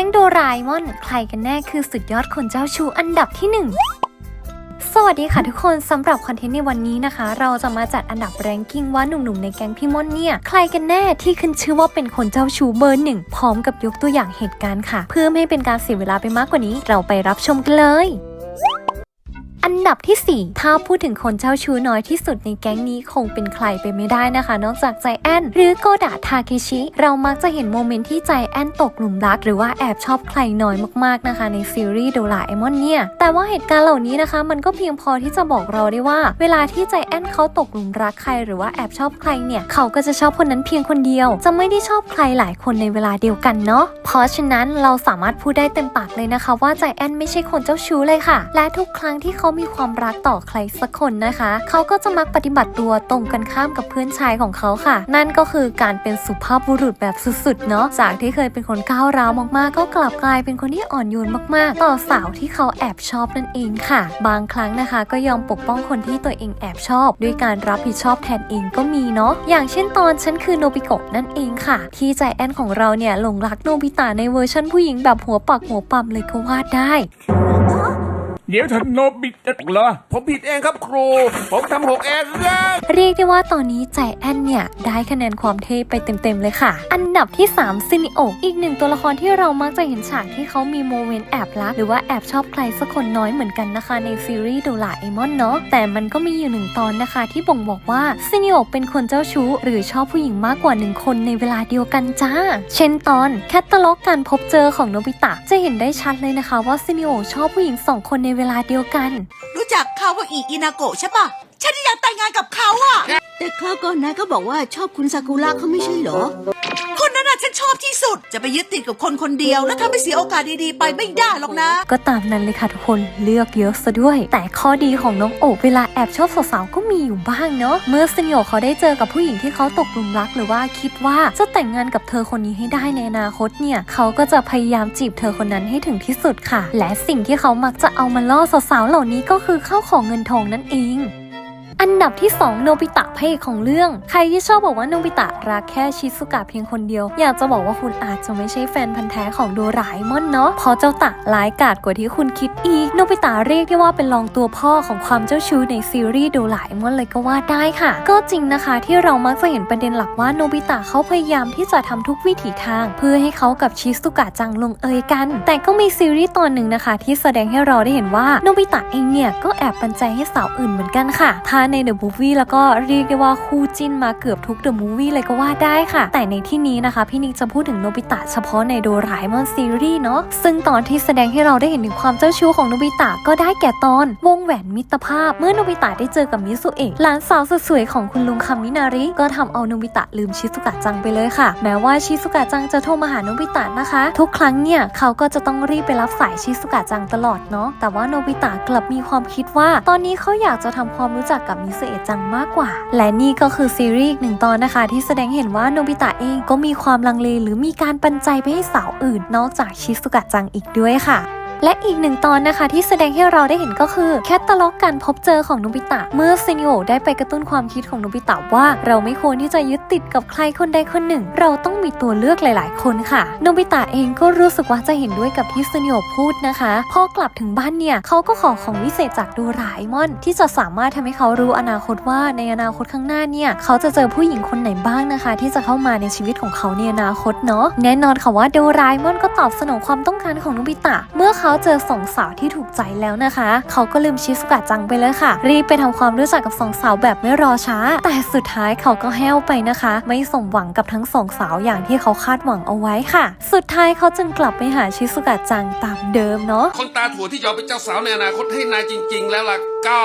ก๊งโดราเอมอน ใครกันแน่คือสุดยอดคนเจ้าชู้อันดับที่หนึ่งสวัสดีค่ะทุกคนสำหรับคอนเทนต์ในวันนี้นะคะ เราจะมาจัดอันดับแรงกิ้งว่าหนุ่มๆในแก๊งพี่ม่อนเนี่ย ใครกันแน่ที่ขึ้นชื่อว่าเป็นคนเจ้าชู้เบอร์หนึ่งพร้อมกับยกตัวอย่างเหตุการณ์ค่ะ เพื่อไม่ให้เป็นการเสียเวลาไปมากกว่านี้ เราไปรับชมกันเลย อันดับทีสี่ 4 ถ้าพูดถึงคนเจ้าชู้น้อยที่สุดในแก๊งนี้คงเป็นใครไปไม่ได้นะคะ นอกจากใจแอนหรือโกดะทาเคชิ เรามักจะเห็นโมเมนต์ที่ใจแอนตกหลุมรัก หรือว่าแอบชอบใครน้อยมากๆนะคะ ในซีรีส์โดราเอมอนเนี่ย แต่ว่าเหตุการณ์เหล่านี้นะคะ มันก็เพียงพอที่จะบอกเราได้ว่า เวลาที่ใจแอนเขาตกหลุมรักใคร หรือว่าแอบชอบใครเนี่ยเขาก็จะชอบคนนั้นเพียงคนเดียว จะไม่ได้ชอบใครหลายคนในเวลาเดียวกันเนาะเพราะฉะนั้นเราสามารถพูดได้เต็มปากเลยนะคะ ว่าใจแอนไม่ใช่คนเจ้าชู้เลยค่ะ และทุกครั้งที่เขามีความรักต่อใครสักคนนะคะ เขาก็จะมักปฏิบัติตัวตรงกันข้ามกับเพื่อนชายของเขาค่ะ นั่นก็คือการเป็นสุภาพบุรุษแบบสุดๆเนาะจากที่เคยเป็นคนก้าวร้าวมากๆ ก็กลับกลายเป็นคนที่อ่อนโยนมากๆ ต่อสาวที่เขาแอบชอบนั่นเองค่ะ บางครั้งนะคะ ก็ยอมปกป้องคนที่ตัวเองแอบชอบ ด้วยการรับผิดชอบแทนเองก็มีเนาะอย่างเช่นตอนฉันคือโนบิโกะนั่นเองค่ะ ที่ใจแอนของเราเนี่ยหลงรักโนบิตะในเวอร์ชันผู้หญิงแบบหัวปักหัวปั๊มเลยก็ว่าได้ เดี๋ยวท่านโนบิตะเหรอ ผมผิดเองครับครู ผมทำหกเองนะเรียกได้ว่าตอนนี้ใจแอนเนี่ย ได้คะแนนความเท่ไปเต็มๆเลยค่ะ อันดับที่3ซินิโออีกหนึ่งตัวละครที่เรามักจะเห็นฉากที่เขามีโมเมนต์แอบรัก หรือว่าแอบชอบใครสักคนน้อยเหมือนกันนะคะในซีรีส์โดราเอมอนเนาะแต่มันก็มีอยู่หนึ่งตอนนะคะ ที่บ่งบอกว่าซินิโอเป็นคนเจ้าชู้ หรือชอบผู้หญิงมากกว่าหนึ่งคนในเวลาเดียวกันจ้า เช่นตอนแคตตาล็อกการพบเจอของโนบิตะจะเห็นได้ชัดเลยนะคะว่าซินิโอชอบผู้หญิงสองคนในเวลาเดียวกัน รู้จักคาวาอิอินาโกะใช่ปะฉันอยากแต่งงานกับเขาอะแต่คราวก่อนนายก็บอกว่าชอบคุณซากุระเขาไม่ใช่เหรอ คนนั้นน่ะฉันชอบที่สุด จะไปยึดติดกับคนคนเดียว แล้วทำให้เสียโอกาสดีๆ ไปไม่ได้หรอกนะ ก็ตามนั้นเลยค่ะทุกคนเลือกเยอะซะด้วย แต่ข้อดีของน้องโอบเวลาแอบชอบสาวๆก็มีอยู่บ้างเนาะเมื่อซินโยเขาได้เจอกับผู้หญิงที่เขาตกหลุมรักหรือว่าคิดว่าจะแต่งงานกับเธอคนนี้ให้ได้ในอนาคตเนี่ยเขาก็จะพยายามจีบเธอคนนั้นให้ถึงที่สุดค่ะ และสิ่งที่เขามักจะเอามาล่อสาวๆเหล่านี้ก็คือข้าวของเงินทองนั่นเอง อันดับที่ 2 โนบิตะพระเอกของเรื่อง ใครที่ชอบบอกว่าโนบิตะรักแค่ชิซุกะเพียงคนเดียว อยากจะบอกว่าคุณอาจจะไม่ใช่แฟนพันธ์แท้ของโดราเอมอนเนาะเพราะเจ้าตะร้ายกาจกว่าที่คุณคิดอีก โนบิตะเรียกได้ว่าเป็นรองตัวพ่อของความเจ้าชู้ในซีรีส์โดราเอมอนเลยก็ว่าได้ค่ะ ก็จริงนะคะที่เรามักจะเห็นประเด็นหลักว่าโนบิตะเขาพยายามที่จะทำทุกวิถีทาง เพื่อให้เขากับชิซุกะจังลงเอยกัน แต่ก็มีซีรีส์ตอนหนึ่งนะคะ ที่แสดงให้เราได้เห็นว่าโนบิตะเองเนี่ยก็แอบปันใจให้สาวอื่นเหมือนกันค่ะถ้าในเดอะบูฟี่แล้วก็เรียกได้ว่าคู่จิ้นมาเกือบทุกเดอะมูฟวี่เลยก็ว่าได้ค่ะ แต่ในที่นี้นะคะ พี่นิกจะพูดถึงโนบิตะเฉพาะในโดราเอมอนซีรีส์เนาะซึ่งตอนที่แสดงให้เราได้เห็นถึงความเจ้าชู้ของโนบิตะก็ได้แก่ตอน วงแหวนมิตรภาพ เมื่อโนบิตะได้เจอกับมิสุเอะหลานสาวสุดสวยของคุณลุงคามินาริก็ทำเอาโนบิตะลืมชิซุกะจังไปเลยค่ะ แม้ว่าชิซุกะจังจะโทรมาหาโนบิตะนะคะ ทุกครั้งเนี่ยเขาก็จะต้องรีบไปรับสายชิซุกะจังตลอดเนาะแต่ว่าโนบิตะกลับมีความคิดว่า ตอนนี้เขาอยากจะทำความรู้จักกับมิสุเซจังมากกว่า และนี่ก็คือซีรีส์หนึ่งตอนนะคะ ที่แสดงเห็นว่าโนบิตะเองก็มีความลังเลหรือมีการปันใจไปให้สาวอื่น นอกจากชิซุกะจังอีกด้วยค่ะ และอีกหนึ่งตอนนะคะที่แสดงให้เราได้เห็นก็คือแคตตาล็อกการพบเจอของโนบิตะ เมื่อซินิโอได้ไปกระตุ้นความคิดของโนบิตะว่า เราไม่ควรที่จะยึดติดกับใครคนใดคนหนึ่ง เราต้องมีตัวเลือกหลาย ๆ คนค่ะโนบิตะเองก็รู้สึกว่าจะเห็นด้วยกับที่ซินิโอพูดนะคะพอกลับถึงบ้านเนี่ยเขาก็ขอของวิเศษจากโดราเอมอน ที่จะสามารถทำให้เขารู้อนาคตว่าในอนาคตข้างหน้าเนี่ยเขาจะเจอผู้หญิงคนไหนบ้างนะคะ ที่จะเข้ามาในชีวิตของเขาในอนาคตเนาะแน่นอนค่ะว่าโดราเอมอนก็ตอบสนองความต้องการของโนบิตะ เมื่อเขาเจอสองสาวที่ถูกใจแล้วนะคะ เขาก็ลืมชิสุกะจังไปเลยค่ะ รีบไปทำความรู้จักกับสองสาวแบบไม่รอช้า แต่สุดท้ายเขาก็แห้วไปนะคะ ไม่สมหวังกับทั้งสองสาวอย่างที่เขาคาดหวังเอาไว้ค่ะ สุดท้ายเขาจึงกลับไปหาชิสุกะจังตามเดิมเนาะ คนตาถั่วที่ยอมเป็นเจ้าสาวในอนาคตให้นายจริง ๆ แล้วล่ะก็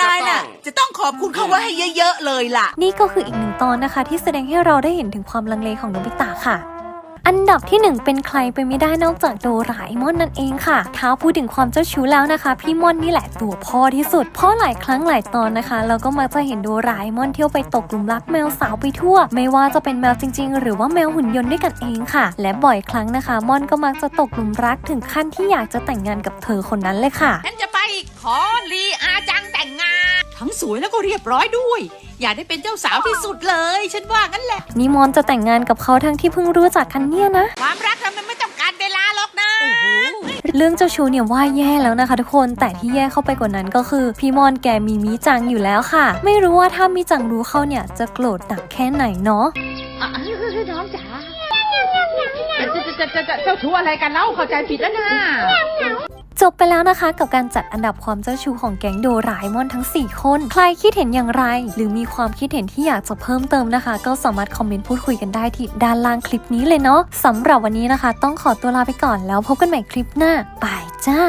นายน่ะ จะต้องขอบคุณเขาไว้ให้เยอะ ๆ เลยล่ะ นี่ก็คืออีกหนึ่งตอนนะคะ ที่แสดงให้เราได้เห็นถึงความลังเลของโนบิตะค่ะ อันดับที่หนึ่งเป็นใครไปไม่ได้นอกจากโดราเอมอนนั่นเองค่ะถ้าพูดถึงความเจ้าชู้แล้วนะคะ พี่ม่อนนี่แหละตัวพ่อที่สุดเพราะหลายครั้งหลายตอนนะคะ เราก็มักจะเห็นโดราเอมอนเที่ยวไปตกหลุมรักแมวสาวไปทั่ว ไม่ว่าจะเป็นแมวจริง ๆ หรือว่าแมวหุ่นยนต์ด้วยกันเองค่ะ และบ่อยครั้งนะคะม่อนก็มักจะตกหลุมรักถึงขั้นที่อยากจะแต่งงานกับเธอคนนั้นเลยค่ะฉันจะไปขอลีอาจังแต่งงาน ทั้งสวยแล้วก็เรียบร้อยด้วย อยากได้เป็นเจ้าสาวที่สุดเลย ฉันว่างั้นแหละนี่มอนจะแต่งงานกับเขาทั้งที่เพิ่งรู้จักกันเนี่ยนะ ความรักนั้นมันไม่ต้องการเวลาหรอกเรื่องเจ้าชู้เนี่ยว่าแย่แล้วนะคะทุกคน แต่ที่แย่เข้าไปกว่านั้นก็คือพี่มอนแกมีมิจังอยู่แล้วค่ะ ไม่รู้ว่าถ้ามิจังรู้เข้าเนี่ยจะโกรธหนักแค่ไหนเนาะ น้องจ๋าจะจะจะจะจะเจ้าชู้อะไรกันเล่าเข้าใจผิดแล้วนะ จบไปแล้วนะคะ กับการจัดอันดับความเจ้าชู้ของแก๊งโดรายมอนทั้ง 4 คน ใครคิดเห็นอย่างไร หรือมีความคิดเห็นที่อยากจะเพิ่มเติมนะคะ ก็สามารถคอมเมนต์พูดคุยกันได้ที่ด้านล่างคลิปนี้เลยเนาะสำหรับวันนี้นะคะ ต้องขอตัวลาไปก่อนแล้วพบกันใหม่คลิปหน้าบายจ้า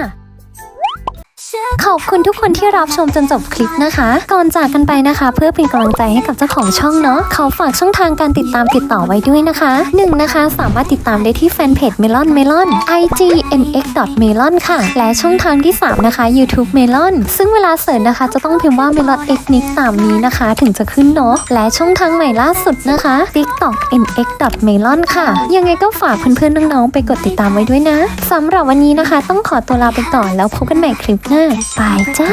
ขอบคุณทุกคนที่รับชมจนจบคลิปนะคะ ก่อนจากกันไปนะคะ เพื่อเป็นกำลังใจให้กับเจ้าของช่องเนาะขอฝากช่องทางการติดตามติดต่อไว้ด้วยนะคะ1นนะคะสามารถติดตามได้ที่แฟนเพจ Melon Melon IG mx melon ค่ะ และช่องทางที่ 3 นะคะ YouTube Melon ซึ่งเวลาเสิร์ชนะคะ จะต้องพิมพ์ว่า Melon X Nix ตามนี้นะคะ ถึงจะขึ้นเนาะและช่องทางใหม่ล่าสุดนะคะ TikTok mx melon ค่ะ ยังไงก็ฝากเพื่อนๆน้องๆไปกดติดตามไว้ด้วยนะสำหรับวันนี้นะคะ ต้องขอตัวลาไปก่อนแล้วพบกันใหม่คลิปหน้าบายจ้า